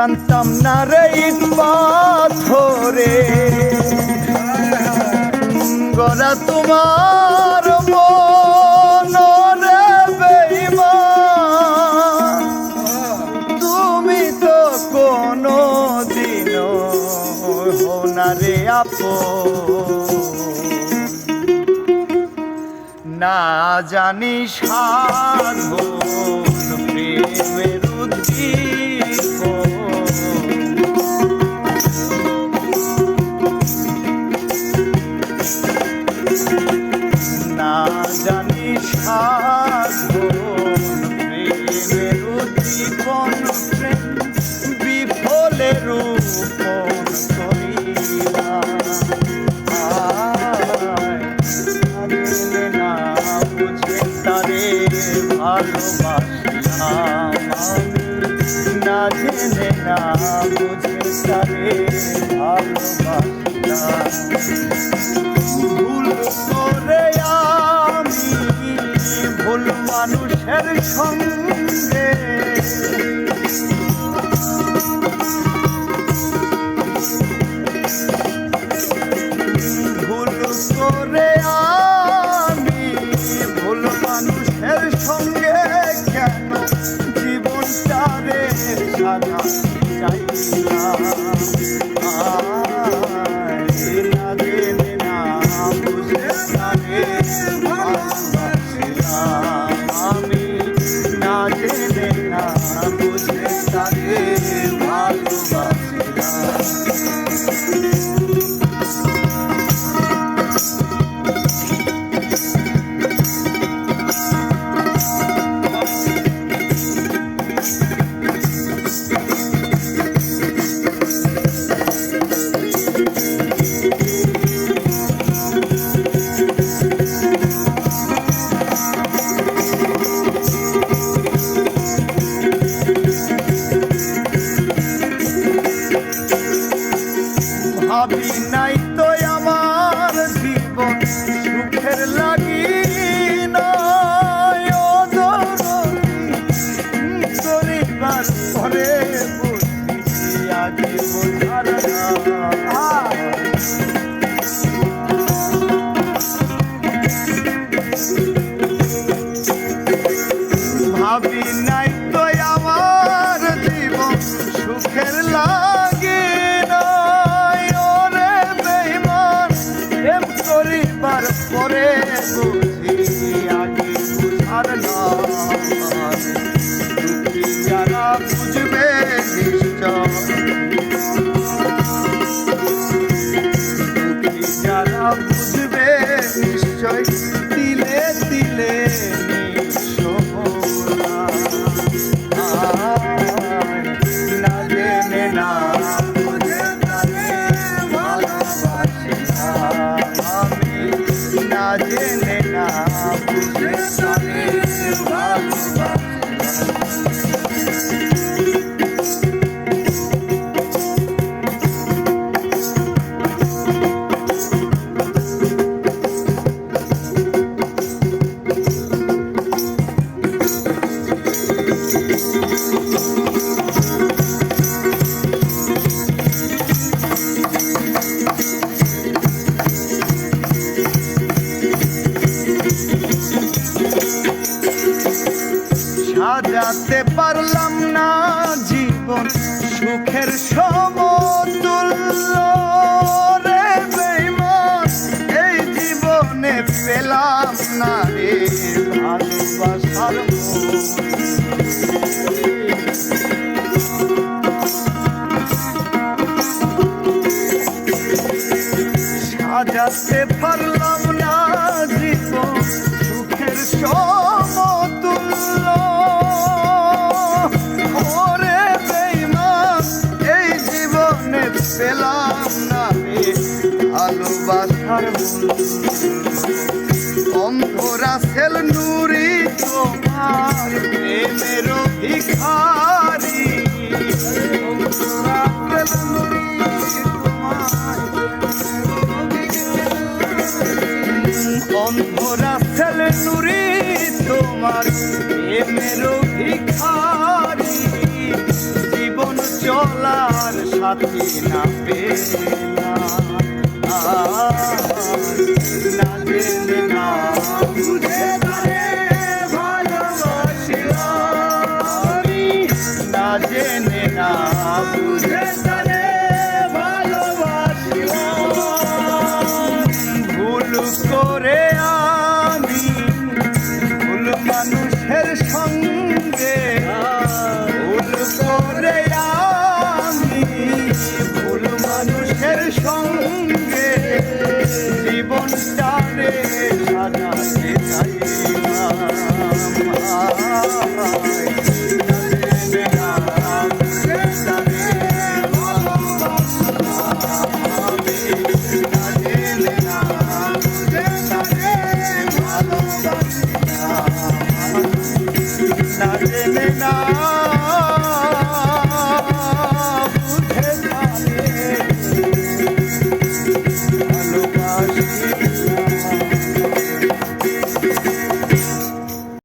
জানতাম না রে ইট পাথরে গড়া তোমার তুমি তো কোনো না রে আপন। না জানি সাধন প্রেমের উদ্দীপন না জেনে না বুঝে তারে ভুল করে আমি ভুল সঙ্গে বুঝে নাই তো আমার জীবন সুখের লাগি গরিবার ঘরে বসি আগে বোঝার ভাবি নাই তো যারা বুঝবে নিশ্চয় দিলে দিলে নিঃসহরা। সাজাতে পারলাম না জীবন সুখের সমতুল্য রে বেঈমান। এই জীবনে পেলাম না রে ভালোবাসার সাজাতে পারলাম সেল নুরি তোমার প্রেমের ভিখারি। সেল নুরি তোমার অন্ধরা ছেলে নুরি তোমার প্রেমের ভিখারি। জীবন চলার সাথী না পেলাম না জেনে started.